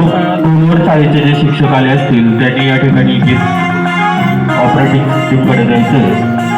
कृपया दोनवर शाळेचे जे शिक्षक आले असतील त्यांनी या ठिकाणी ऑपरेटिंग टीमकडे जायचं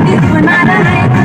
this when I don't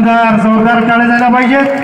जोरदार जोरदार टाळे जायला पाहिजेत